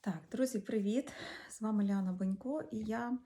Так, друзі, привіт! З вами Ляна Бонько, і я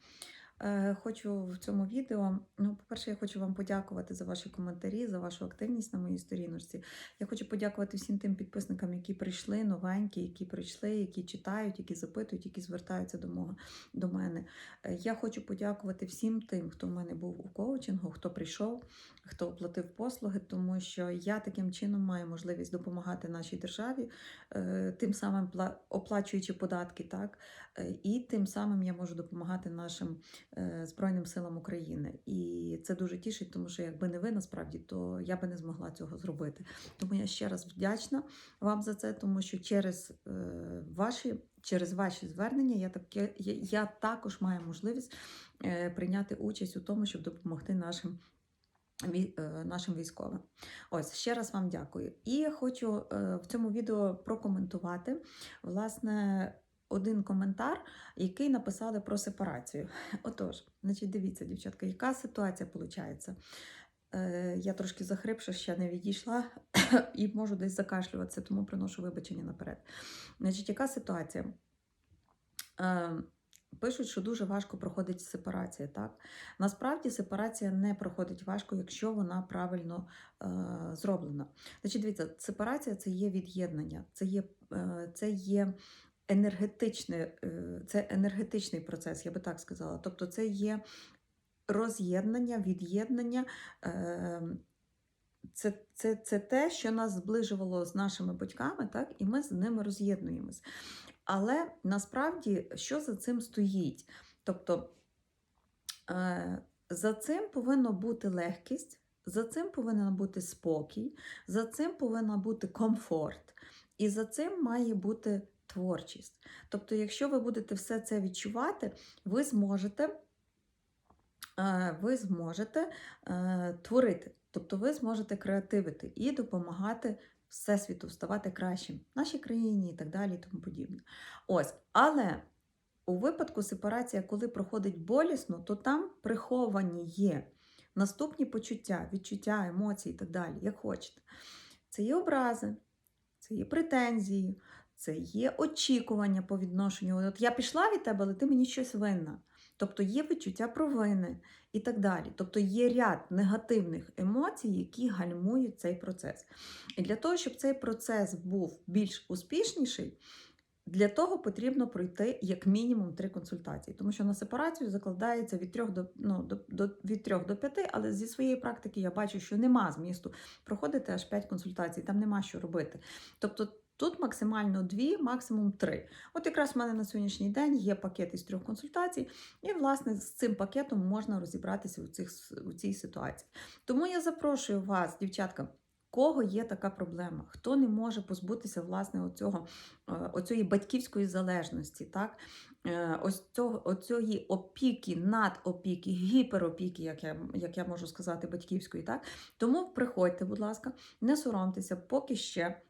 хочу в цьому відео. Ну, по-перше, я хочу вам подякувати за ваші коментарі, за вашу активність на моїй сторіночці. Я хочу подякувати всім тим підписникам, які прийшли, новенькі, які прийшли, які читають, які запитують, які звертаються до, мого, до мене. Е, Я хочу подякувати всім тим, хто в мене був у коучингу, хто прийшов, хто оплатив послуги, тому що я таким чином маю можливість допомагати нашій державі, е, тим самим пла- оплачуючи податки, так, е, і тим самим я можу допомагати нашим е, Збройним силам України. І це дуже тішить, тому що якби не ви насправді, то я би не змогла цього зробити. Тому я ще раз вдячна вам за це, тому що через е, ваші. Через ваші звернення я таке я, я також маю можливість е, прийняти участь у тому, щоб допомогти нашим е, нашим військовим. Ось ще раз вам дякую. І хочу е, в цьому відео прокоментувати власне один коментар, який написали про сепарацію. Отож, значить, дивіться, дівчатка, яка ситуація виходить? Е, Я трошки захрипша, ще не відійшла і можу десь закашлюватися, тому приношу вибачення наперед. Значить, яка ситуація? Е, Пишуть, що дуже важко проходить сепарація. Так? Насправді сепарація не проходить важко, якщо вона правильно е, зроблена. Значить, дивіться, сепарація це є від'єднання, це є, е, це є енергетичне, е, це енергетичний процес, я би так сказала. Тобто, це є роз'єднання, від'єднання. Е, це, це, це те, що нас зближувало з нашими батьками, так, і ми з ними роз'єднуємось. Але насправді, що за цим стоїть? Тобто е, за цим повинна бути легкість, за цим повинен бути спокій, за цим повинен бути комфорт, і за цим має бути творчість. Тобто, якщо ви будете все це відчувати, ви зможете, е, ви зможете е, творити. Тобто ви зможете креативити і допомагати Всесвіту ставати кращим, нашій країні і так далі, і тому подібне. Ось, але у випадку сепарація, коли проходить болісно, то там приховані є наступні почуття, відчуття, емоції і так далі, як хочете. Це є образи, це є претензії, це є очікування по відношенню. От я пішла від тебе, але ти мені щось винна. Тобто є відчуття провини і так далі. Тобто є ряд негативних емоцій, які гальмують цей процес. І для того, щоб цей процес був більш успішніший, для того потрібно пройти як мінімум три консультації, тому що на сепарацію закладається від 3 до, ну, до, до, від 3 до 5, але зі своєї практики я бачу, що нема змісту проходити аж 5 консультацій, там нема що робити. Тобто Тут максимально дві, максимум три. От якраз в мене на сьогоднішній день є пакет із трьох консультацій, і, власне, з цим пакетом можна розібратися у, цих, у цій ситуації. Тому я запрошую вас, дівчатка, кого є така проблема, хто не може позбутися власне оцього, е, оцієї батьківської залежності, так? Е, ось цього, оцієї опіки, надопіки, гіперопіки, як я, як я можу сказати, батьківської. так? Тому приходьте, будь ласка, не соромтеся, поки ще.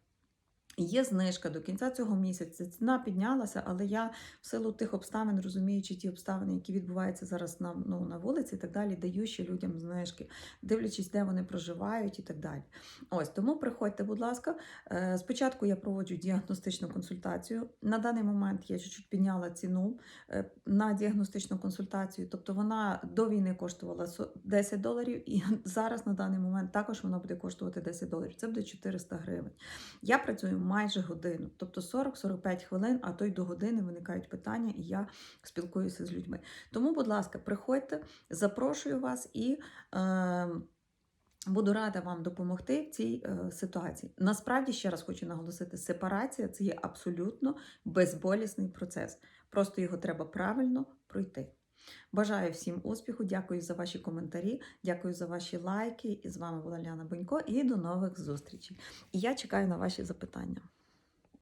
Є знижка до кінця цього місяця. Ціна піднялася, але я в силу тих обставин, розуміючи ті обставини, які відбуваються зараз на ну, на вулиці, і так далі, даю ще людям знижки, дивлячись, де вони проживають і так далі. Ось тому приходьте, будь ласка. Е, Спочатку я проводжу діагностичну консультацію. На даний момент я чуть-чуть підняла ціну е, на діагностичну консультацію, тобто вона до війни коштувала со- 10 доларів, і зараз на даний момент також вона буде коштувати 10 доларів. Це буде 400 гривень. Я працюю майже годину, тобто 40-45 хвилин, а то й до години виникають питання, і я спілкуюся з людьми. Тому, будь ласка, приходьте, запрошую вас і. Е, Буду рада вам допомогти в цій е, ситуації. Насправді, ще раз хочу наголосити: сепарація це є абсолютно безболісний процес. Просто його треба правильно пройти. Бажаю всім успіху, дякую за ваші коментарі, дякую за ваші лайки. І з вами була Ляна Бонько. І до нових зустрічей. І я чекаю на ваші запитання.